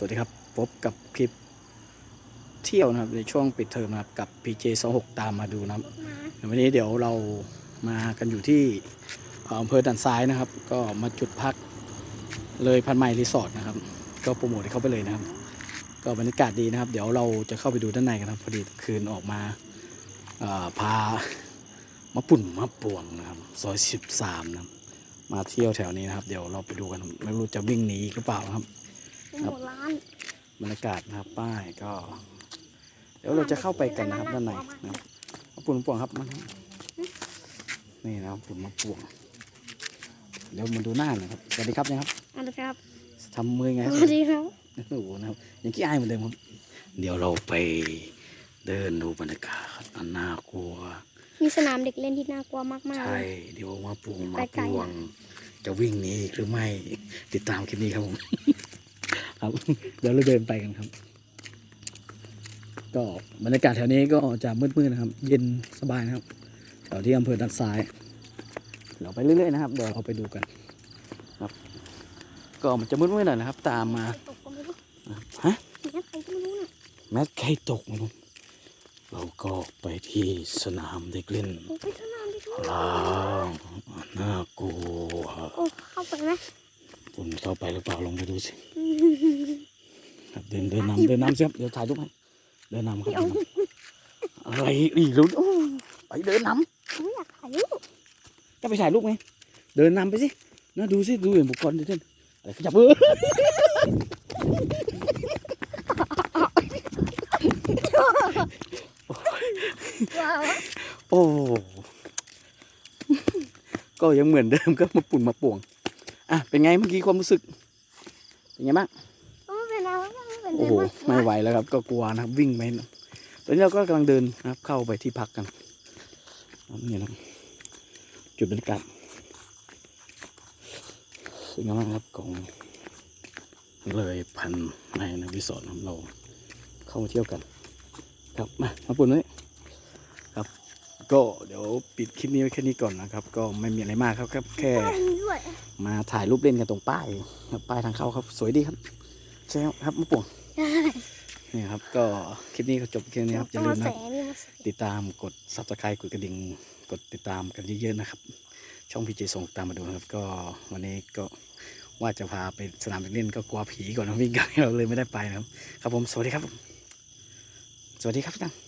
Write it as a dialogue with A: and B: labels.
A: สวัสดีครับ พบกับคลิปเที่ยวนะครับในช่วงปิดเทอมนะครับกับ PJ 2 6ตามมาดูนะครับวันนี้เดี๋ยวเรามากันอยู่ที่อำเภอด่านซ้ายนะครับ ก็มาจุดพักเลยพันไมล์รีสอร์ทนะครับ ก็โปรโมทให้เข้าไปเลยนะครับ ก็บรรยากาศดีนะครับ เดี๋ยวเราจะเข้าไปดูด้านในกันครับพอดีคืนออกมาพามะปุ่นมะป่วงนะครับซอย13นะครับมาเที่ยวแถวนี้นะครับ เดี๋ยวเราไปดูกัน ไม่รู้จะวิ่งหนีหรือเปล่านะครับ
B: เป็นหัวร้าน
A: บรรยากาศนะครับป้ายก็ เดี๋ยวเราจะเข้าไปกันนะครับด้านในนะครับมะปุ่นมะปวงครับมันนี่นะครับปุ่นมะปวงเดี๋ยวมาดูหน้าหน่อยครับสวัสดีครับนะครับ
B: อันนี้ครับ
A: ทำมือไง
B: สวัสดีครับ
A: โอ้โหนะครับยังขี้อายเหมือนเดิมครับเดี๋ยวเราไปเดินดูบรรยากาศอันน่ากลัว
B: มีสนามเด็กเล่นที่น่ากลัวมากๆ
A: ใช่
B: เลย
A: เดี๋ยวมาปวงมา
B: ไก
A: ป
B: ลๆ
A: วง จะวิ่งหนีอีกหรือไม่ติดตามคลิปนี้ครับผม ครับ เดี๋ยวเราเดินไปกันครับ ก็บรรยากาศแถวนี้ก็จะมืดๆนะครับ เย็นสบายนะครับแถวที่อำเภอด้านซ้าย เราไปเรื่อยๆนะครับ เดี๋ยวเราไปดูกันครับ ก็มันจะมืดๆหน่อยนะครับ ตามมา
B: ตกก็ไม่รู้
A: ฮะ
B: เนี่ยใครก็ไม่รู้น่ะ
A: แม้ใครตกนะครับเราก็ไปที่สนามเด็กเล่น
B: โอ้ไปสนามเด็กเล่น
A: ล้างน่ากลัว
B: โอ้เข้าไปไหม
A: คุณเข้าไปหรือเปล่าลองไปดูสิ ครับเดินเดินนำเดินนำสิครับเดี๋ยวถ่ายรูปให้เดินนำครับ
B: เดี๋ยว
A: อะไรอีกแล้วโอ้ไปเดินน
B: ไม่อยากถ่ายรูปำ
A: ก็ไปถ่ายรูปไงเดินนำไปสินะดูสิดูเห็นบุคคลดิเด่นอะไรขยับเออ
B: ว้าว
A: โอ้ก็ยังเหมือนเดิมก็มาปุ่นมาป่วง อะ เป็นไงเมื่อกี้ความรู้สึก เป็นไงบ้าง
B: ไม่เป็นไรไม่เป็นไร
A: โอ้โหไม่ไหวแล้วครับ ก็กลัวนะครับ วิ่งไปนะตอนนี้เราก็กำลังเดินนะครับ เข้าไปที่พักกันครับนี่นะครับจุดบรรยากาศสวยงามมากครับของเลยพันในนะวิสอร์ทของเราเข้ามาเที่ยวกัน ครับมามาปุ่นเลยครับ ก็เดี๋ยวปิดคลิปนี้ไว้แค่นี้ก่อนนะครับ ก็ไม่มีอะไรมากครับครับแค่
B: ป้ายนี้ด้วย
A: มาถ่ายรูปเล่นกันตรงป้ายครับป้ายทางเข้าครับ สวยดีครับใช่ครับมะป่วง
B: ใช่
A: นี่ครับก็คลิปนี้ก็จบแค่นี้ครับอย่าลืม
B: แส
A: นะครับ
B: งนี่มาแสง
A: ติดตามกด subscribe กดกระดิ่งกดติดตามกันเยอะๆนะครับ ช่องพีเจส่งตามมาดูนะครับ ก็วันนี้ก็ว่าจะพาไปสนามเด็กเล่นก็กลัวผีก่อนนะวิ่งกันเราเลยไม่ได้ไปนะครับ ครับผมสวัสดีครับ สวัสดีครับพี่ตัง